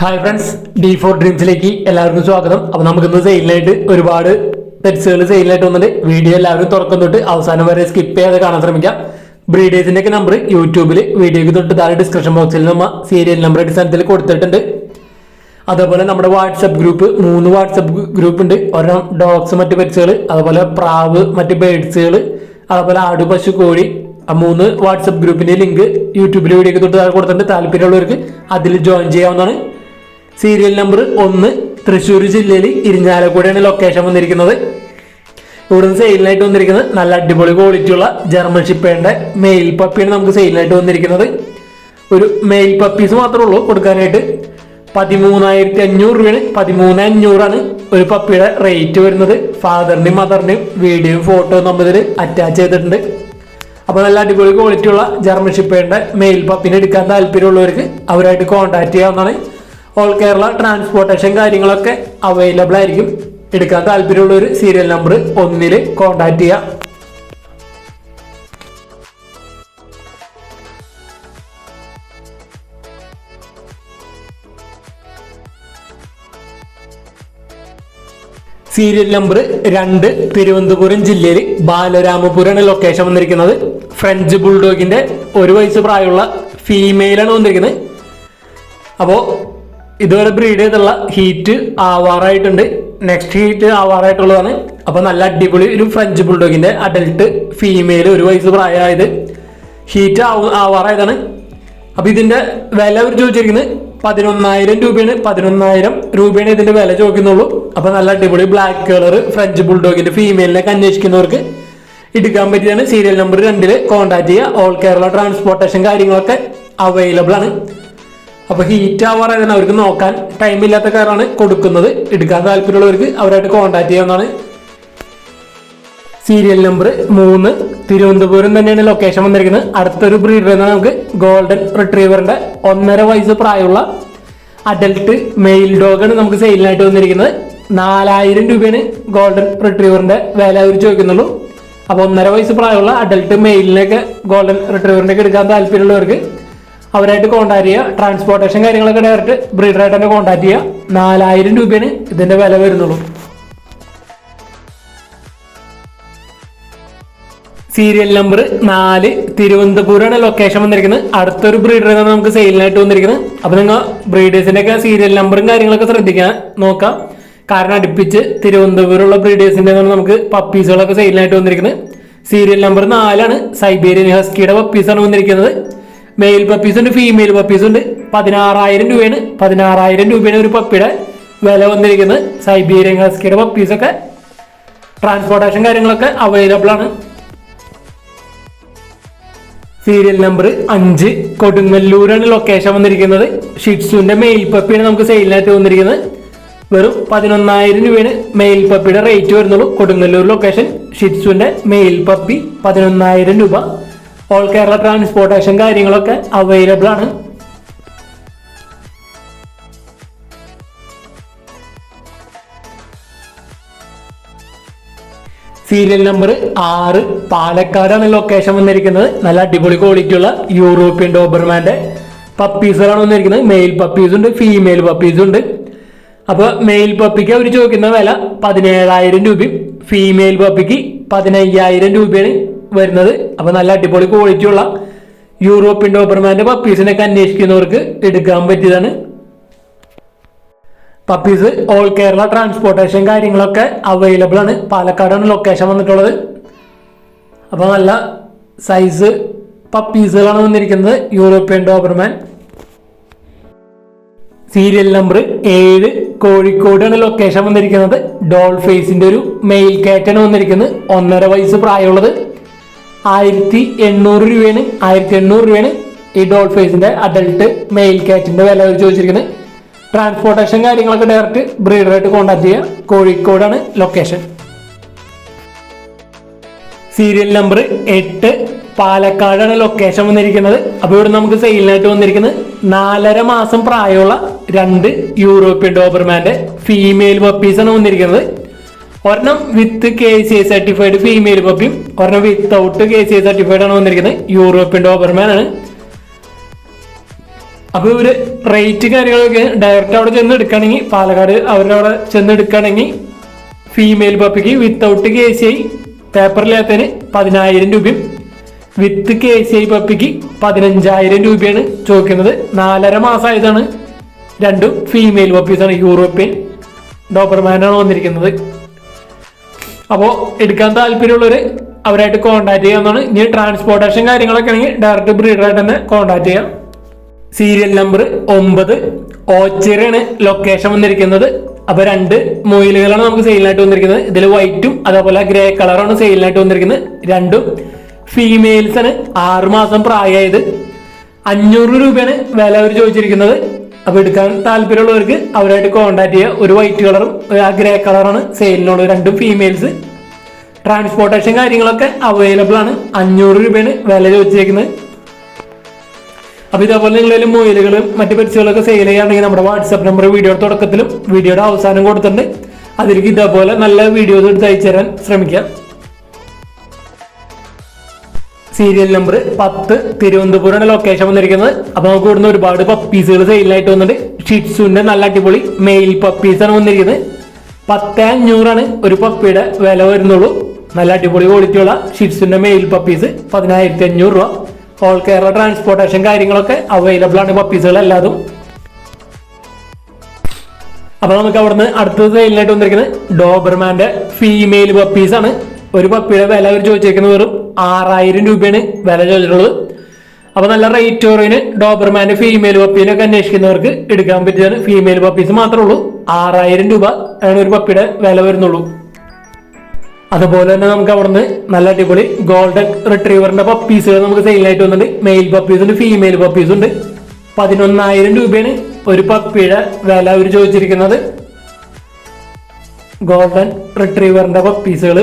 Hi friends D four ഡ്രീംസിലേക്ക് എല്ലാവർക്കും സ്വാഗതം. അപ്പോൾ നമുക്കിന്ന് സെയിലിനായിട്ട് ഒരുപാട് പെറ്റ്സുകൾ സെയിലിനായിട്ട് വന്നിട്ട് വീഡിയോ എല്ലാവരും തുറക്കം തൊട്ട് അവസാനം വരെ സ്കിപ്പ് ചെയ്യാതെ കാണാൻ ശ്രമിക്കാം. ബ്രീഡേഴ്സിന്റെ ഒക്കെ നമ്പർ യൂട്യൂബിൽ വീഡിയോക്ക് തൊട്ട് താഴെ ഡിസ്ക്രിപ്ഷൻ ബോക്സിൽ നമ്മ സീരിയൽ നമ്പർ അടിസ്ഥാനത്തിൽ കൊടുത്തിട്ടുണ്ട്. അതേപോലെ നമ്മുടെ വാട്സപ്പ് ഗ്രൂപ്പ് മൂന്ന് വാട്സപ്പ് ഗ്രൂപ്പ് ഉണ്ട്. ഒരെണ്ണം ഡോഗ്സ് മറ്റ് പെറ്റ്സുകൾ അതുപോലെ പ്രാവ് മറ്റ് ബേഡ്സുകൾ അതുപോലെ ആട് പശു കോഴി. ആ മൂന്ന് വാട്സപ്പ് ഗ്രൂപ്പിന്റെ ലിങ്ക് യൂട്യൂബിൽ വീഡിയോ തൊട്ട് താഴെ കൊടുത്തിട്ടുണ്ട്. താല്പര്യമുള്ളവർക്ക് അതിൽ ജോയിൻ ചെയ്യാവുന്നതാണ്. സീരിയൽ നമ്പർ ഒന്ന് തൃശ്ശൂർ ജില്ലയിൽ ഇരിഞ്ഞാലക്കുടിയാണ് ലൊക്കേഷൻ വന്നിരിക്കുന്നത്. ഇവിടുന്ന് സെയിലിനായിട്ട് വന്നിരിക്കുന്നത് നല്ല അടിപൊളി ക്വാളിറ്റി ഉള്ള ജർമ്മൻ ഷിപ്പേന്റെ മെയിൽ പപ്പിയാണ് നമുക്ക് സെയിലിനായിട്ട് വന്നിരിക്കുന്നത്. ഒരു മെയിൽ പപ്പീസ് മാത്രമേ ഉള്ളൂ കൊടുക്കാനായിട്ട്. പതിമൂന്നായിരത്തി അഞ്ഞൂറ് രൂപയാണ് പതിമൂന്ന് അഞ്ഞൂറാണ് ഒരു പപ്പിയുടെ റേറ്റ് വരുന്നത്. ഫാദറിന്റെയും മദറിന്റെയും വീഡിയോയും ഫോട്ടോ നമ്മളിതിൽ അറ്റാച്ച് ചെയ്തിട്ടുണ്ട്. അപ്പോൾ നല്ല അടിപൊളി ക്വാളിറ്റി ഉള്ള ജർമ്മൻ ഷിപ്പേന്റെ മെയിൽ പപ്പിനെ എടുക്കാൻ താല്പര്യമുള്ളവർക്ക് അവരായിട്ട് കോൺടാക്ട് ചെയ്യാവുന്നതാണ്. ഓൾ കേരള ട്രാൻസ്പോർട്ടേഷൻ കാര്യങ്ങളൊക്കെ അവൈലബിൾ ആയിരിക്കും. എടുക്കാൻ താല്പര്യമുള്ള ഒരു സീരിയൽ നമ്പർ ഒന്നിൽ കോൺടാക്ട് ചെയ്യാം. സീരിയൽ നമ്പർ രണ്ട് തിരുവനന്തപുരം ജില്ലയിൽ ബാലരാമപുരമാണ് ലൊക്കേഷൻ വന്നിരിക്കുന്നത്. ഫ്രഞ്ച് ബുൾഡോഗിന്റെ ഒരു വയസ്സ് പ്രായമുള്ള ഫീമെയിലാണ് വന്നിരിക്കുന്നത്. അപ്പോൾ ഇതുവരെ ബ്രീഡ് ചെയ്തുള്ള ഹീറ്റ് ആവാറായിട്ടുണ്ട്. നെക്സ്റ്റ് ഹീറ്റ് ആവാറായിട്ടുള്ളതാണ്. അപ്പോൾ നല്ല അടിപൊളി ഒരു ഫ്രഞ്ച് ബുൾഡോഗിന്റെ അഡൽട്ട് ഫീമെയിൽ ഒരു വയസ്സ് പ്രായമായത്. ഹീറ്റ് ആവാറായതാണ്. അപ്പൊ ഇതിന്റെ വില അവർ ചോദിച്ചിരിക്കുന്നത് പതിനൊന്നായിരം രൂപയാണ്. പതിനൊന്നായിരം രൂപയാണ് ഇതിന്റെ വില ചോദിക്കുന്നുള്ളൂ. അപ്പൊ നല്ല അടിപൊളി ബ്ലാക്ക് കളർ ഫ്രഞ്ച് ബുൾഡോഗിന്റെ ഫീമെയിലിനൊക്കെ അന്വേഷിക്കുന്നവർക്ക് എടുക്കാൻ പറ്റിയാണ് സീരിയൽ നമ്പർ രണ്ടിൽ കോൺടാക്ട് ചെയ്യുക. ഓൾ കേരള ട്രാൻസ്പോർട്ടേഷൻ കാര്യങ്ങളൊക്കെ അവൈലബിൾ ആണ്. അപ്പൊ ഹീറ്റ് ആവാറായതാണ് അവർക്ക് നോക്കാൻ ടൈം ഇല്ലാത്ത കാരണമാണ് കൊടുക്കുന്നത്. എടുക്കാൻ താല്പര്യമുള്ളവർക്ക് അവരായിട്ട് കോൺടാക്ട് ചെയ്യാവുന്നതാണ്. സീരിയൽ നമ്പർ മൂന്ന് തിരുവനന്തപുരം തന്നെയാണ് ലൊക്കേഷൻ വന്നിരിക്കുന്നത്. അടുത്തൊരു ബ്രീഡർ എന്നാണ് നമുക്ക് ഗോൾഡൻ റിട്രീവറിന്റെ ഒന്നര വയസ്സ് പ്രായമുള്ള അഡൽട്ട് മെയിൽ ഡോഗാണ് നമുക്ക് സെയിലിനായിട്ട് വന്നിരിക്കുന്നത്. നാലായിരം രൂപയാണ് ഗോൾഡൻ റിട്രീവറിന്റെ വില അവർ ചോദിക്കുന്നുള്ളൂ. അപ്പോൾ ഒന്നര വയസ്സ് പ്രായമുള്ള അഡൽട്ട് മെയിലിനൊക്കെ ഗോൾഡൻ റിട്രീവറിന്റെ ഒക്കെ എടുക്കാൻ താല്പര്യമുള്ളവർക്ക് അവരായിട്ട് കോൺടാക്ട് ചെയ്യുക ട്രാൻസ്പോർട്ടേഷൻ കാര്യങ്ങളൊക്കെ ഡയറക്റ്റ് ബ്രീഡറായിട്ട് തന്നെ കോൺടാക്ട് ചെയ്യുക നാലായിരം രൂപയാണ് ഇതിന്റെ വില വരുന്നുള്ളൂ. സീരിയൽ നമ്പർ നാല് തിരുവനന്തപുരമാണ് ലൊക്കേഷൻ വന്നിരിക്കുന്നത്. അടുത്തൊരു ബ്രീഡർ നമുക്ക് സെയിലിനായിട്ട് വന്നിരിക്കുന്നത്. അപ്പൊ നിങ്ങൾ ബ്രീഡേഴ്സിന്റെ ഒക്കെ സീരിയൽ നമ്പറും കാര്യങ്ങളൊക്കെ ശ്രദ്ധിക്കാൻ നോക്കാം. കാരണം അടുപ്പിച്ച് തിരുവനന്തപുരമുള്ള ബ്രീഡേഴ്സിന്റെ നമുക്ക് പപ്പീസുകളൊക്കെ സെയിലിനായിട്ട് വന്നിരിക്കുന്നത്. സീരിയൽ നമ്പർ നാലാണ്. സൈബേരിയൻ ഹസ്കിയുടെ പപ്പീസാണ് വന്നിരിക്കുന്നത്. മെയിൽ പപ്പീസ് ഉണ്ട് ഫീമെയിൽ പപ്പീസ് ഉണ്ട്. പതിനാറായിരം രൂപയാണ്. പതിനാറായിരം രൂപയാണ് ഒരു പപ്പിയുടെ വില വന്നിരിക്കുന്നത്. സൈബീരിയൻ ഹസ്കിയുടെ പപ്പീസൊക്കെ ട്രാൻസ്പോർട്ടേഷൻ കാര്യങ്ങളൊക്കെ അവൈലബിൾ ആണ്. സീരിയൽ നമ്പർ അഞ്ച്. കൊടുങ്ങല്ലൂരാണ് ലൊക്കേഷൻ വന്നിരിക്കുന്നത്. ഷിറ്റ്സുവിന്റെ മെയിൽ പപ്പിയാണ് നമുക്ക് സെയിലിനായിട്ട് വന്നിരിക്കുന്നത്. വെറും പതിനൊന്നായിരം രൂപയാണ് മെയിൽ പപ്പിയുടെ റേറ്റ് വരുന്നുള്ളൂ. കൊടുങ്ങല്ലൂർ ലൊക്കേഷൻ ഷിറ്റ്സുവിന്റെ മെയിൽ പപ്പി പതിനൊന്നായിരം രൂപ. ഓൾ കേരള ട്രാൻസ്പോർട്ടേഷൻ കാര്യങ്ങളൊക്കെ അവൈലബിൾ ആണ്. സീരിയൽ നമ്പർ ആറ് പാലക്കാടാണ് ലൊക്കേഷൻ വന്നിരിക്കുന്നത്. നല്ല അടിപൊളി ക്വാളിറ്റിയുള്ള യൂറോപ്യൻ ഡോബർമാന്റെ പപ്പീസുകളാണ് വന്നിരിക്കുന്നത്. മെയിൽ പപ്പീസ് ഉണ്ട് ഫീമെയിൽ പപ്പീസ് ഉണ്ട്. അപ്പൊ മെയിൽ പപ്പിക്ക് അവർ ചോദിക്കുന്ന വില പതിനേഴായിരം രൂപയും ഫീമെയിൽ പപ്പിക്ക് പതിനയ്യായിരം രൂപയാണ്. വരുന്നത്. അപ്പൊ നല്ല അടിപൊളി ക്വാളിറ്റി ഉള്ള യൂറോപ്യൻ ഡോബർമാന്റെ പപ്പീസിനൊക്കെ അന്വേഷിക്കുന്നവർക്ക് എടുക്കാൻ പറ്റിയതാണ്. പപ്പീസ് ഓൾ കേരള ട്രാൻസ്പോർട്ടേഷൻ കാര്യങ്ങളൊക്കെ അവൈലബിൾ ആണ്. പാലക്കാടാണ് ലൊക്കേഷൻ വന്നിട്ടുള്ളത്. അപ്പോൾ നല്ല സൈസ് പപ്പീസുകളാണ് വന്നിരിക്കുന്നത് യൂറോപ്യൻ ഡോബർമാൻ. സീരിയൽ നമ്പർ ഏഴ് കോഴിക്കോടാണ് ലൊക്കേഷൻ വന്നിരിക്കുന്നത്. ഡോൾ ഫേസിന്റെ ഒരു മെയിൽ കാറ്റാണ് വന്നിരിക്കുന്നത്. ഒന്നര വയസ്സ് പ്രായമുള്ളത്. ആയിരത്തി എണ്ണൂറ് രൂപയാണ് ആയിരത്തി എണ്ണൂറ് രൂപയാണ് ഈ ഡോൾ ഫേസിന്റെ അഡൽട്ട് മെയിൽ കാറ്റിന്റെ വില അവർ ചോദിച്ചിരിക്കുന്നത്. ട്രാൻസ്പോർട്ടേഷൻ കാര്യങ്ങളൊക്കെ ഡയറക്റ്റ് ബ്രീഡറായിട്ട് കോൺടാക്ട് ചെയ്യുക. കോഴിക്കോടാണ് ലൊക്കേഷൻ സീരിയൽ നമ്പർ എട്ട് പാലക്കാടാണ് ലൊക്കേഷൻ വന്നിരിക്കുന്നത്. അപ്പോൾ ഇവിടെ നമുക്ക് സെയിലിനായിട്ട് വന്നിരിക്കുന്നത് നാലര മാസം പ്രായമുള്ള രണ്ട് യൂറോപ്യൻ ഡോബർമാന്റെ ഫീമെയിൽ പപ്പീസാണ് വന്നിരിക്കുന്നത്. ഒരെണ്ണം with K C I certified female പപ്പിയും ഒരെണ്ണം without K C I certified ആണ് വന്നിരിക്കുന്നത്. യൂറോപ്യൻ ഡോബർമാൻ ആണ്. അപ്പൊ ഇവർ റേറ്റ് കാര്യങ്ങളൊക്കെ ഡയറക്റ്റ് അവിടെ ചെന്ന് എടുക്കുകയാണെങ്കിൽ പാലക്കാട് അവരുടെ അവിടെ ചെന്ന് എടുക്കുകയാണെങ്കിൽ ഫീമെയിൽ പപ്പിക്ക് വിത്തൗട്ട് കെ സി ഐ പേപ്പറില്ലാത്തതിന് പതിനായിരം രൂപയും വിത്ത് കെ സി ഐ പപ്പിക്ക് പതിനഞ്ചായിരം രൂപയാണ് ചോദിക്കുന്നത്. നാലര മാസമായതാണ് രണ്ടും ഫീമെയിൽ പപ്പീസാണ് യൂറോപ്യൻ ഡോബർമാനാണ് വന്നിരിക്കുന്നത്. അപ്പോൾ എടുക്കാൻ താല്പര്യമുള്ളവർ അവരായിട്ട് കോൺടാക്ട് ചെയ്യാവുന്നതാണ് ഇനി ട്രാൻസ്പോർട്ടേഷൻ കാര്യങ്ങളൊക്കെ ആണെങ്കിൽ ഡയറക്റ്റ് ബ്രീഡറായിട്ട് തന്നെ കോൺടാക്ട് ചെയ്യാം. സീരിയൽ നമ്പർ ഒമ്പത്. ഓച്ചിറയാണ് ലൊക്കേഷൻ വന്നിരിക്കുന്നത്. അപ്പൊ രണ്ട് മൊയിലുകളാണ് നമുക്ക് സെയിലിനായിട്ട് വന്നിരിക്കുന്നത്. ഇതിൽ വൈറ്റും അതേപോലെ ഗ്രേ കളറാണ് സെയിലിനായിട്ട് വന്നിരിക്കുന്നത്. രണ്ടും ഫീമെയിൽസ് ആണ് ആറ് മാസം പ്രായമായത്. അഞ്ഞൂറ് രൂപയാണ് വില അവർ ചോദിച്ചിരിക്കുന്നത്. അപ്പൊ എടുക്കാൻ താല്പര്യമുള്ളവർക്ക് അവരായിട്ട് കോൺടാക്ട് ചെയ്യുക. ഒരു വൈറ്റ് കളറും ആ ഗ്രേ കളറാണ് സെയിലിനുള്ളത് രണ്ടും ഫീമെയിൽസ് ട്രാൻസ്പോർട്ടേഷൻ കാര്യങ്ങളൊക്കെ അവൈലബിൾ ആണ്. അഞ്ഞൂറ് രൂപയാണ് വില ചോദിച്ചേക്കുന്നത്. അപ്പൊ ഇതേപോലെ നിങ്ങൾ മൊയിലുകളും മറ്റു പരിസ്ഥിതികളൊക്കെ സെയിൽ ചെയ്യുകയാണെങ്കിൽ നമ്മുടെ വാട്സാപ്പ് നമ്പർ വീഡിയോയുടെ തുടക്കത്തിലും വീഡിയോയുടെ അവസാനം കൊടുത്തിട്ടുണ്ട്. അതിലേക്ക് ഇതേപോലെ നല്ല വീഡിയോസ് എടുത്ത് അയച്ചു തരാൻ ശ്രമിക്കാം. സീരിയൽ നമ്പർ പത്ത് തിരുവനന്തപുരമാണ് ലൊക്കേഷൻ വന്നിരിക്കുന്നത്. അപ്പൊ നമുക്ക് ഇവിടുന്ന് ഒരുപാട് പപ്പീസുകൾ സെയിലായിട്ട് വന്നിട്ടുണ്ട്. ഷിറ്റ്സുന്റെ നല്ല അടിപൊളി മെയിൽ പപ്പീസാണ് വന്നിരിക്കുന്നത്. പത്ത് അഞ്ഞൂറാണ് ഒരു പപ്പിയുടെ വില വരുന്നുള്ളൂ. നല്ല അടിപൊളി ക്വാളിറ്റിയുള്ള ഷിറ്റ്സിന്റെ മെയിൽ പപ്പീസ് പതിനായിരത്തി അഞ്ഞൂറ് രൂപ. ഓൾ കേരള ട്രാൻസ്പോർട്ടേഷൻ കാര്യങ്ങളൊക്കെ അവൈലബിൾ ആണ് പപ്പീസുകൾ എല്ലാതും. അപ്പൊ നമുക്ക് അവിടുന്ന് അടുത്തത് സെയിലിനായിട്ട് വന്നിരിക്കുന്നത് ഡോബർമാന്റെ ഫീമെയിൽ പപ്പീസ് ആണ്. ഒരു പപ്പിയുടെ വില അവർ ചോദിച്ചേക്കുന്നത് വെറും ആറായിരം രൂപയാണ് വില ചോദിച്ചിട്ടുള്ളത് അപ്പൊ നല്ല റേറ്റ് കുറവിന് ഡോബർമാൻ ഫീമെയിൽ പപ്പീനൊക്കെ അന്വേഷിക്കുന്നവർക്ക് എടുക്കാൻ പറ്റിയതാണ് ഫീമെയിൽ പപ്പീസ് മാത്രമേ ഉള്ളൂ. ആറായിരം രൂപ ആണ് ഒരു പപ്പിയുടെ വില വരുന്നുള്ളൂ. അതുപോലെ തന്നെ നമുക്ക് അവിടുന്ന് നല്ല അടിപൊളി ഗോൾഡൻ റിട്രീവറിന്റെ പപ്പീസുകൾ നമുക്ക് സെയിലായിട്ട് വന്നിട്ടുണ്ട്. മെയിൽ പപ്പീസ് ഉണ്ട് ഫീമെയിൽ പപ്പീസ് ഉണ്ട്. പതിനൊന്നായിരം രൂപയാണ് ഒരു പപ്പിയുടെ വില അവർ ചോദിച്ചിരിക്കുന്നത്. ഗോൾഡൻ റിട്രീവറിന്റെ പപ്പീസുകൾ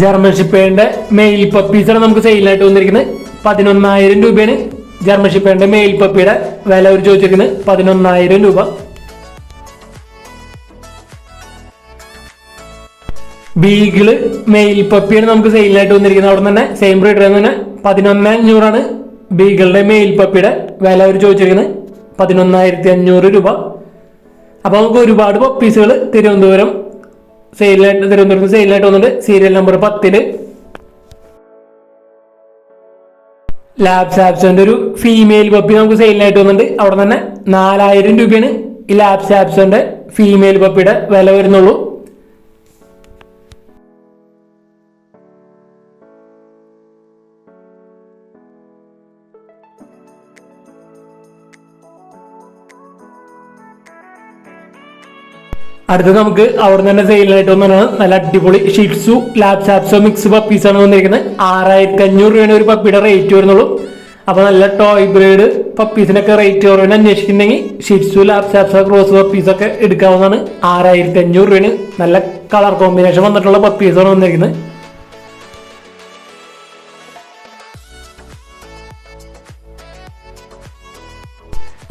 ജർമ്മൻ ഷിപ്പേന്റെ മെയിൽ പപ്പീസാണ് നമുക്ക് സെയിലായിട്ട് വന്നിരിക്കുന്നത് പതിനൊന്നായിരം രൂപയാണ്. ജർമ്മൻ ഷിപ്പേന്റെ മെയിൽ പപ്പിയുടെ വില അവർ ചോദിച്ചിരിക്കുന്നത് പതിനൊന്നായിരം രൂപ. ബീഗിൾ മെയിൽ പപ്പിയാണ് നമുക്ക് സെയിലായിട്ട് വന്നിരിക്കുന്നത്. അവിടെ തന്നെ സെയിം റേറ്റ് തന്നെ പതിനൊന്ന് അഞ്ഞൂറാണ് ബീഗിളുടെ മെയിൽ പപ്പിയുടെ വില അവർ ചോദിച്ചിരിക്കുന്നത് പതിനൊന്നായിരത്തി അഞ്ഞൂറ് രൂപ. അപ്പോൾ നമുക്ക് ഒരുപാട് പപ്പീസുകൾ തിരുവനന്തപുരം സെയിലായിട്ട് തിരുവനന്തപുരത്ത് സെയിലായിട്ട് വന്നിട്ടുണ്ട് സീരിയൽ നമ്പർ പത്തിൽ. ലാബ് സാബ്സോന്റെ ഒരു ഫീമെയിൽ പപ്പി നമുക്ക് സെയിലിനായിട്ട് വന്നിട്ടുണ്ട് അവിടെ തന്നെ നാലായിരം രൂപയാണ് ഈ ലാബ് സാബ്സോന്റെ ഫീമെയിൽ പപ്പിയുടെ വില വരുന്നുള്ളൂ. അടുത്തത് നമുക്ക് അവിടെ തന്നെ സെയിലായിട്ട് വന്നതാണ് നല്ല അടിപൊളി ഷിറ്റ്സു ലാബ് സാപ്സോ മിക്സ് പപ്പീസ് ആണ് വന്നിരിക്കുന്നത്. ആറായിരത്തി അഞ്ഞൂറ് രൂപയാണ് ഒരു പപ്പിയുടെ റേറ്റ് വരുന്നുള്ളൂ. അപ്പൊ നല്ല ടോയ് ബ്രീഡ് പപ്പീസിനൊക്കെ റേറ്റ് കുറവിന് അന്വേഷിക്കുന്നുണ്ടെങ്കിൽ ഷിറ്റ്സു ലാബ് സാപ്സോ ക്രോസ് പപ്പീസ് ഒക്കെ എടുക്കാവുന്നതാണ്. ആറായിരത്തി അഞ്ഞൂറ് രൂപയാണ് നല്ല കളർ കോമ്പിനേഷൻ വന്നിട്ടുള്ള പപ്പീസാണ് വന്നിരിക്കുന്നത്.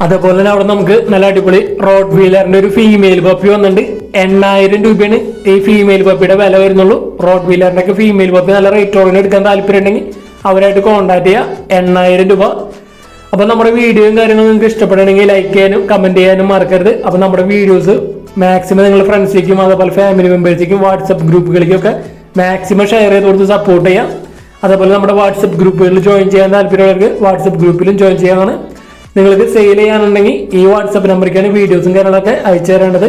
അതേപോലെ തന്നെ അവിടെ നമുക്ക് നല്ല അടിപൊളി റോഡ് വീലറിന്റെ ഒരു ഫീമെയിൽ പപ്പി വന്നിട്ടുണ്ട്. എണ്ണായിരം രൂപയാണ് ഈ ഫീമെയിൽ പപ്പിയുടെ വില വരുന്നുള്ളൂ. റോഡ് വീലറിനൊക്കെ ഫീമെയിൽ പപ്പി നല്ല റേറ്റ് ഓറിന് എടുക്കാൻ താല്പര്യം ഉണ്ടെങ്കിൽ അവരായിട്ട് കോൺടാക്ട് ചെയ്യുക എണ്ണായിരം രൂപ. അപ്പോൾ നമ്മുടെ വീഡിയോയും കാര്യങ്ങളും നിങ്ങൾക്ക് ഇഷ്ടപ്പെടുകയാണെങ്കിൽ ലൈക്ക് ചെയ്യാനും കമന്റ് ചെയ്യാനും മറക്കരുത്. അപ്പോൾ നമ്മുടെ വീഡിയോസ് മാക്സിമം നിങ്ങൾ ഫ്രണ്ട്സിലേക്കും അതേപോലെ ഫാമിലി മെമ്പേഴ്സിലേക്കും വാട്സപ്പ് ഗ്രൂപ്പുകളിലേക്കും ഒക്കെ മാക്സിമം ഷെയർ ചെയ്ത് കൊടുത്ത് സപ്പോർട്ട് ചെയ്യാം. അതേപോലെ നമ്മുടെ വാട്സപ്പ് ഗ്രൂപ്പുകളിൽ ജോയിൻ ചെയ്യാൻ താല്പര്യമുള്ളവർക്ക് വാട്സപ്പ് ഗ്രൂപ്പിലും ജോയിൻ ചെയ്യാനാണ് നിങ്ങൾക്ക് സെയിൽ ചെയ്യാനുണ്ടെങ്കിൽ ഈ വാട്സപ്പ് നമ്പറിലേക്കാണ് വീഡിയോസും കാര്യങ്ങളൊക്കെ അയച്ചു തരേണ്ടത്.